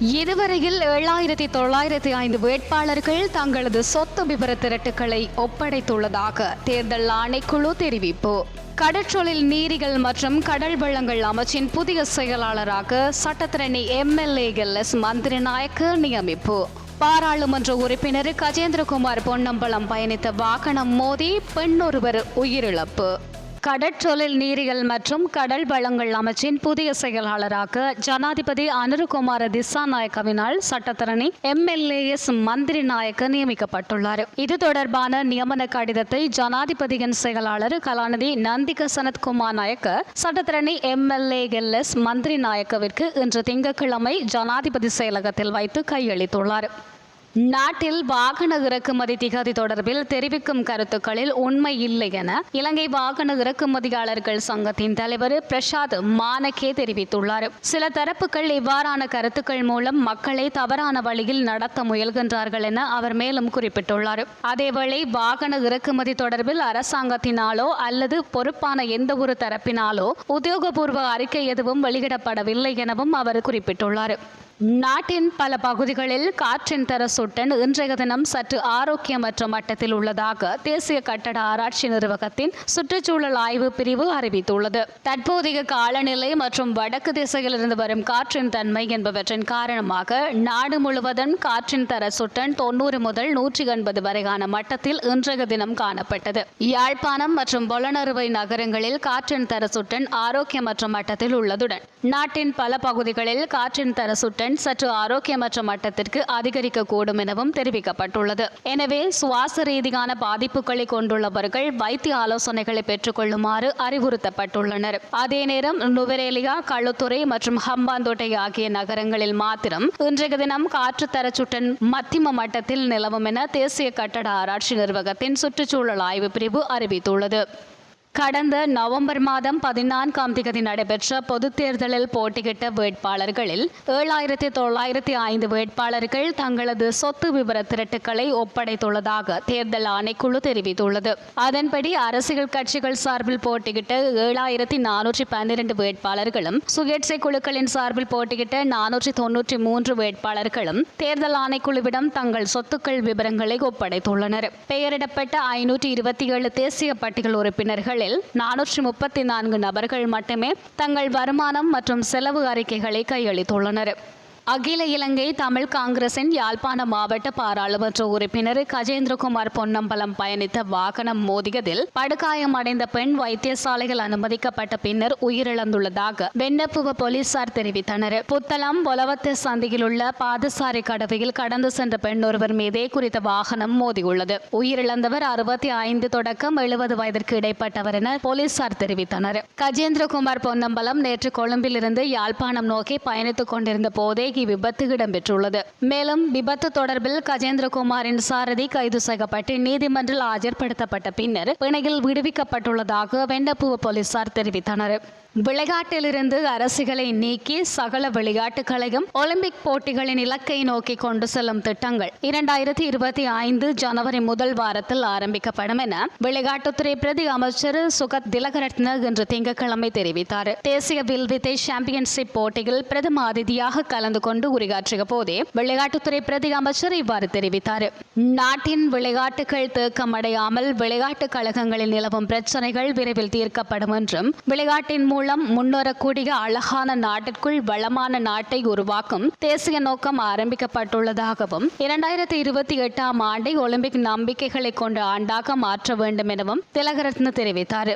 இதுவரையில் ஏழாயிரத்தி தொள்ளாயிரத்தி ஐந்து வேட்பாளர்கள் தங்களது சொத்து விவர திரட்டுக்களை ஒப்படைத்துள்ளதாக தேர்தல் ஆணைக்குழு தெரிவிப்பு. கடற்றொழில் நீரிகள் மற்றும் கடல் வளங்கள் அமைச்சின் புதிய செயலாளராக சட்டத்திரணி எம்எல்ஏ எஸ் மந்திரநாயக்க நியமிப்பு. பாராளுமன்ற உறுப்பினர் கஜேந்திரகுமார் பொன்னம்பலம் பயணித்த வாகனம் மோதி பெண்ணொருவர் உயிரிழப்பு. கடற்றொழில் நீரியல் மற்றும் கடல் வளங்கள் அமைச்சின் புதிய செயலாளராக ஜனாதிபதி அனுருகுமார திசாநாயக்கவினால் சட்டத்தரணி எம்எல்ஏஎஸ் மந்திரி நாயக்க நியமிக்கப்பட்டுள்ளார். இது தொடர்பான நியமன கடிதத்தை ஜனாதிபதியின் செயலாளர் கலாநிதி நந்திக சனத்குமார் நாயக்க சட்டத்தரணி எம்எல்ஏ எஸ் மந்திரி நாயக்கவிற்கு இன்று திங்கட்கிழமை ஜனாதிபதி செயலகத்தில் வைத்து கையளித்துள்ளார். நாட்டில் வாகன இறக்குமதி திகதி தொடர்பில் தெரிவிக்கும் கருத்துக்களில் உண்மை இல்லை என இலங்கை வாகன இறக்குமதியாளர்கள் சங்கத்தின் தலைவர் பிரசாத் மானகே தெரிவித்துள்ளார். சில தரப்புகள் இவ்வாறான கருத்துக்கள் மூலம் மக்களை தவறான வழியில் நடத்த முயல்கின்றார்கள் என அவர் மேலும் குறிப்பிட்டுள்ளார். அதேவேளை வாகன இறக்குமதி தொடர்பில் அரசாங்கத்தினாலோ அல்லது பொறுப்பான எந்த ஒரு தரப்பினாலோ உத்தியோகபூர்வ அறிக்கை எதுவும் வெளியிடப்படவில்லை எனவும் அவர் குறிப்பிட்டுள்ளார். நாட்டின் பல பகுதிகளில் காற்றின் தர சுட்டன் இன்றைய தினம் சற்று ஆரோக்கியமற்ற மட்டத்தில் உள்ளதாக தேசிய கட்டட ஆராய்ச்சி நிறுவனத்தின் சுற்றுச்சூழல் ஆய்வு பிரிவு அறிவித்துள்ளது. தற்போதைய காலநிலை மற்றும் வடக்கு திசையிலிருந்து வரும் காற்றின் தன்மை என்பவற்றின் காரணமாக நாடு முழுவதும் காற்றின் தர சுட்டன் தொண்ணூறு முதல் நூற்றி எண்பது வரையான மட்டத்தில் இன்றைய தினம் காணப்பட்டது. யாழ்ப்பாணம் மற்றும் பொலனறுவை நகரங்களில் காற்றின் தர சுட்டன் ஆரோக்கியமற்ற மட்டத்தில் உள்ளதுடன் நாட்டின் பல பகுதிகளில் காற்றின் தர சுட்டன் சற்று ஆரோக்கியமற்ற மட்டத்திற்கு அதிகரிக்கக்கூடும் எனவும் தெரிவிக்கப்பட்டுள்ளது. எனவே சுவாச ரீதியான பாதிப்புகளை கொண்டுள்ளவர்கள் வைத்திய ஆலோசனைகளை பெற்றுக்கொள்ளுமாறு அறிவுறுத்தப்பட்டுள்ளனர். அதே நேரம் நுவரேலியா களுத்துறை மற்றும் ஹம்பாந்தோட்டை ஆகிய நகரங்களில் மாத்திரம் இன்றைய தினம் காற்று தரச்சுட்டன் மத்திம மட்டத்தில் நிலவும் என தேசிய கட்டட ஆராய்ச்சி நிர்வாகத்தின் சுற்றுச்சூழல் ஆய்வு பிரிவு அறிவித்துள்ளது. கடந்த நவம்பர் மாதம் பதினான்காம் தேதி நடைபெற்ற பொதுத் தேர்தலில் போட்டியிட்ட வேட்பாளர்களில் ஏழாயிரத்தி தொள்ளாயிரத்தி ஐந்து வேட்பாளர்கள் தங்களது சொத்து விவர திரட்டுக்களை ஒப்படைத்துள்ளதாக தேர்தல் ஆணைக்குழு தெரிவித்துள்ளது. அதன்படி அரசியல் கட்சிகள் சார்பில் போட்டியிட்ட ஏழாயிரத்தி நானூற்றி பன்னிரண்டு வேட்பாளர்களும் சுயேட்சை குழுக்களின் சார்பில் போட்டியிட்ட நானூற்றி தொன்னூற்றி மூன்று வேட்பாளர்களும் தேர்தல் ஆணைக்குழுவிடம் தங்கள் சொத்துக்கள் விவரங்களை ஒப்படைத்துள்ளனர். பெயரிடப்பட்ட ஐநூற்றி இருபத்தி ஏழு தேசிய பட்டியல் உறுப்பினர்கள் நாட்களில் நானூற்றி முப்பத்தி நான்கு நபர்கள் மட்டுமே தங்கள் வருமானம் மற்றும் செலவு அறிக்கைகளை கையளித்துள்ளனர். அகில இலங்கை தமிழ் காங்கிரசின் யாழ்ப்பாண மாவட்ட பாராளுமன்ற உறுப்பினர் கஜேந்திரகுமார் பொன்னம்பலம் பயணித்த வாகனம் மோதியதில் படுகாயமடைந்த பெண் வைத்தியசாலையில் அனுமதிக்கப்பட்ட பின்னர் உயிரிழந்துள்ளதாக வெண்ணப்புவ போலீசார் தெரிவித்தனர். புத்தளம் பொலவத்த சந்தையில் உள்ள பாதசாரி கடவையில் கடந்து சென்ற பெண் ஒருவர் மீதே குறித்த வாகனம் மோதியுள்ளது. உயிரிழந்தவர் அறுபத்தி ஐந்து தொடக்கம் எழுபது வயதிற்கு இடைப்பட்டவர் என போலீசார் தெரிவித்தனர். கஜேந்திரகுமார் பொன்னம்பலம் நேற்று கொழும்பிலிருந்து யாழ்ப்பாணம் நோக்கி பயணித்துக் கொண்டிருந்த போதே விபத்து இடம்பெற்றுள்ளது. மேலும் விபத்து தொடர்பில் கஜேந்திரகுமாரின் சாரதி கைது செய்யப்பட்டு நீதிமன்றில் ஆஜர்படுத்தப்பட்ட பின்னர் பிணையில் விடுவிக்கப்பட்டுள்ளதாக வெண்ணப்புவ போலீசார் தெரிவித்தனர். விளையாட்டிலிருந்து அரசுகளை நீக்கி சகல விளையாட்டுகளையும் ஒலிம்பிக் போட்டிகளின் இலக்கை நோக்கி கொண்டு செல்லும் திட்டங்கள் இரண்டாயிரத்தி இருபத்தி ஐந்து ஜனவரி முதல் வாரத்தில் ஆரம்பிக்கப்படும் என விளையாட்டுத்துறை பிரதி அமைச்சர் சுகத் திலகரத்ன இன்று திங்கட்கிழமை தெரிவித்தார். தேசிய வில்வித்தை சாம்பியன்ஷிப் போட்டியில் பிரதம அதிதியாக கலந்து கொண்டு கொண்டு உரையாற்றிய போதே விளையாட்டுத்துறை பிரதி அமைச்சர் இவ்வாறு தெரிவித்தார். நாட்டின் விளையாட்டுகள் தேக்கமடையாமல் விளையாட்டுக் கழகங்களில் நிலவும் பிரச்சனைகள் விரைவில் தீர்க்கப்படும் என்றும் விளையாட்டின் மூலம் முன்னேறக்கூடிய அழகான நாட்டிற்குள் வளமான நாட்டை உருவாக்கும் தேசிய நோக்கம் ஆரம்பிக்கப்பட்டுள்ளதாகவும் இரண்டாயிரத்தி இருபத்தி எட்டாம் ஆண்டை ஒலிம்பிக் நம்பிக்கைகளை கொண்ட ஆண்டாக மாற்ற வேண்டும் எனவும் திலகரத்ன தெரிவித்தார்.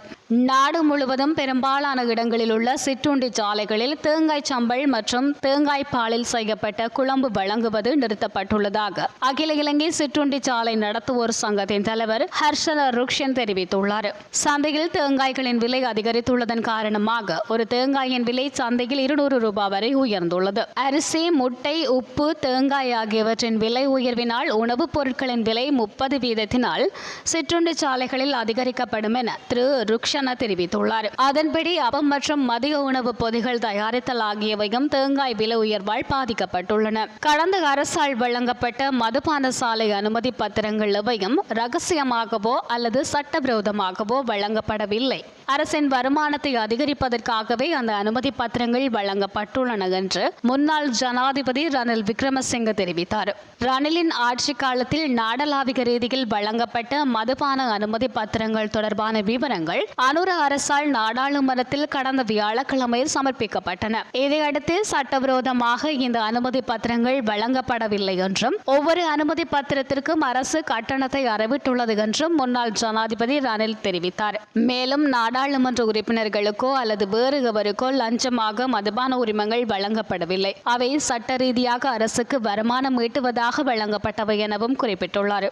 நாடு முழுவதும் பெரும்பாலான இடங்களில் உள்ள சிற்றுண்டி சாலைகளில் தேங்காய் சம்பல் மற்றும் தேங்காய் பாலை பாலில் செய்யப்பட்ட குழம்பு வழங்குவது நிறுத்தப்பட்டுள்ளதாக அகில இலங்கை சிற்றுண்டி சாலை நடத்துவோர் சங்கத்தின் தலைவர் ஹர்ஷல ருக்ஷன் தெரிவித்துள்ளார். சந்தையில் தேங்காய்களின் விலை அதிகரித்துள்ளதன் காரணமாக ஒரு தேங்காயின் விலை சந்தையில் இருநூறு ரூபாய் வரை உயர்ந்துள்ளது. அரிசி முட்டை உப்பு தேங்காய் ஆகியவற்றின் விலை உயர்வினால் உணவுப் பொருட்களின் விலை முப்பது வீதத்தினால் சிற்றுண்டி சாலைகளில் அதிகரிக்கப்படும் என திரு ருக்ஷனா தெரிவித்துள்ளார். அதன்படி அப்பம் மற்றும் மதிய உணவு பொதிகள் தயாரித்தல் ஆகியவையும் தேங்காய் விலை உயர்வால் பாதிக்கப்பட்டுள்ளன. கடந்த அரசால் வழங்கப்பட்ட மதுபான சாலை அனுமதி பத்திரங்கள் எவையும் ரகசியமாகவோ அல்லது சட்டவிரோதமாகவோ வழங்கப்படவில்லை. அரசின் வருமானத்தை அதிகரிப்பதற்காகவே அந்த அனுமதி பத்திரங்கள் வழங்கப்பட்டுள்ளன என்று முன்னாள் ஜனாதிபதி ரணில் விக்ரமசிங்க தெரிவித்தார். ரணிலின் ஆட்சி காலத்தில் நாடளாவிக ரீதியில் வழங்கப்பட்ட மதுபான அனுமதி பத்திரங்கள் தொடர்பான விவரங்கள் அனுர அரசால் நாடாளுமன்றத்தில் கடந்த வியாழக்கிழமை சமர்ப்பிக்கப்பட்டன. இதையடுத்து சட்டவிரோதமாக இந்த அனுமதி பத்திரங்கள் வழங்கப்படவில்லை என்றும் ஒவ்வொரு அனுமதி பத்திரத்திற்கும் அரசு கட்டணத்தை அறிவித்துள்ளது என்றும் முன்னாள் ஜனாதிபதி ரணில் தெரிவித்தார். மேலும் நாடாளுமன்ற உறுப்பினர்களுக்கோ அல்லது வேறு எவருக்கோ லஞ்சமாக மதுபான உரிமங்கள் வழங்கப்படவில்லை. அவை சட்ட ரீதியாக அரசுக்கு வருமானம் ஈட்டுவதாக வழங்கப்பட்டவை எனவும் குறிப்பிட்டுள்ளார்.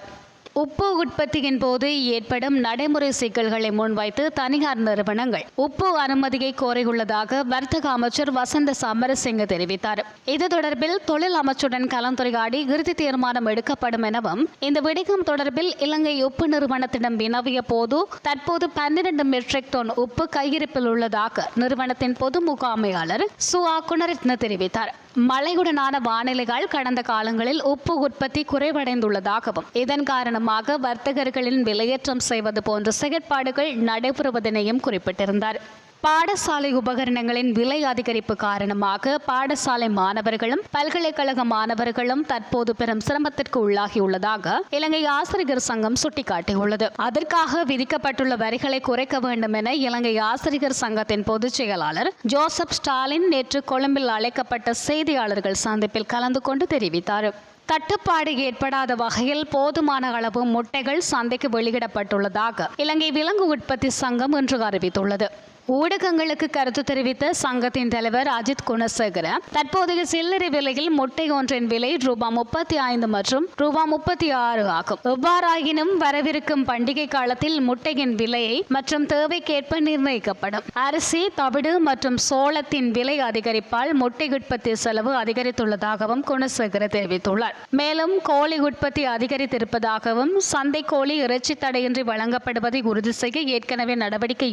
உப்பு உற்பத்தியின் போது ஏற்படும் நடைமுறை சிக்கல்களை முன்வைத்து தனியார் நிறுவனங்கள் உப்பு அனுமதியை கோரியுள்ளதாக வர்த்தக அமைச்சர் வசந்த சமரசிங்க தெரிவித்தார். இது தொடர்பில் தொழில் அமைச்சுடன் கலந்துரையாடி இறுதி தீர்மானம் எடுக்கப்படும் எனவும் இந்த விடயம் தொடர்பில் இலங்கை உப்பு நிறுவனத்திடம் வினவிய போது தற்போது பன்னிரண்டு மெட்ரிக் டன் உப்பு கையிருப்பில் உள்ளதாக நிறுவனத்தின் பொது முகாமையாளர் சுவா குணரத்ன தெரிவித்தார். மழையுடனான வானிலைகள் கடந்த காலங்களில் உப்பு உற்பத்தி குறைவடைந்துள்ளதாகவும் இதன் காரணமாக வர்த்தகர்களின் விலையேற்றம் செய்வது போன்ற செயற்பாடுகள் நடைபெறுவதனையும் குறிப்பிட்டிருந்தார். பாடசாலை உபகரணங்களின் விலை அதிகரிப்பு காரணமாக பாடசாலை மாணவர்களும் பல்கலைக்கழக மாணவர்களும் தற்போது பெரும் சிரமத்திற்கு உள்ளாகியுள்ளதாக இலங்கை ஆசிரியர் சங்கம் சுட்டிக்காட்டியுள்ளது. அதற்காக விதிக்கப்பட்டுள்ள வரிகளை குறைக்க வேண்டும் என இலங்கை ஆசிரியர் சங்கத்தின் பொதுச் செயலாளர் ஜோசப் ஸ்டாலின் நேற்று கொழும்பில் அழைக்கப்பட்ட செய்தியாளர்கள் சந்திப்பில் கலந்து கொண்டு தெரிவித்தார். தட்டுப்பாடு ஏற்படாத வகையில் போதுமான அளவு முட்டைகள் சந்தைக்கு வெளியிடப்பட்டுள்ளதாக இலங்கை விலங்கு உற்பத்தி சங்கம் இன்று அறிவித்துள்ளது. ஊடகங்களுக்கு கருத்து தெரிவித்த சங்கத்தின் தலைவர் அஜித் குணசேகர தற்போதைய சில்லறை விலையில் முட்டை ஒன்றின் விலை ரூபாய் முப்பத்தி ஐந்து மற்றும் ரூபாய் முப்பத்தி ஆறு ஆகும். எவ்வாறாயினும் வரவிருக்கும் பண்டிகை காலத்தில் முட்டையின் விலையை மற்றும் தேவைக்கேற்ப நிர்ணயிக்கப்படும். அரிசி தவிடு மற்றும் சோளத்தின் விலை அதிகரிப்பால் முட்டை உற்பத்தி செலவு அதிகரித்துள்ளதாகவும் குணசேகர தெரிவித்துள்ளார். மேலும் கோழி உற்பத்தி அதிகரித்திருப்பதாகவும் சந்தை கோழி இறைச்சி தடையின்றி வழங்கப்படுவதை உறுதி செய்ய ஏற்கனவே நடவடிக்கை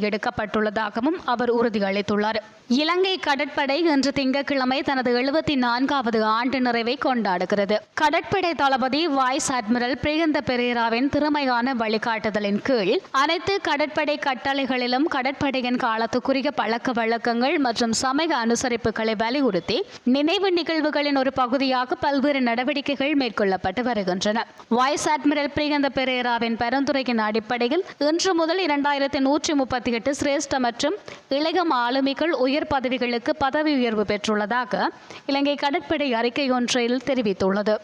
எடுக்கப்பட்டுள்ளதாகவும் அவர் உறுதியளித்துள்ளார் இலங்கை கடற்படை இன்று திங்கட்கிழமை தனது எழுபத்தி நான்காவது ஆண்டு நிறைவை கொண்டாடுகிறது. கடற்படை தளபதி வைஸ் அட்மிரல் பிரியந்த பெரேராவின் திறமையான வழிகாட்டுதலின் கீழ் அனைத்து கடற்படை கட்டளைகளிலும் கடற்படையின் காலத்துக்குரிய பழக்க வழக்கங்கள் மற்றும் சமய அனுசரிப்புகளை வலியுறுத்தி நினைவு நிகழ்வுகளின் ஒரு பகுதியாக பல்வேறு நடவடிக்கைகள் மேற்கொள்ளப்பட்டு வருகின்றன. வைஸ் அட்மிரல் பிரியந்த பெரேராவின் பரிந்துரையின் அடிப்படையில் இன்று முதல் இரண்டாயிரத்தி நூற்றி முப்பத்தி எட்டு சிரேஷ்ட மற்றும் இளைய மாலுமிகள் உயர் பதவிகளுக்கு பதவி உயர்வு பெற்றுள்ளதாக இலங்கை கடற்படை அறிக்கை ஒன்றில் தெரிவித்துள்ளது.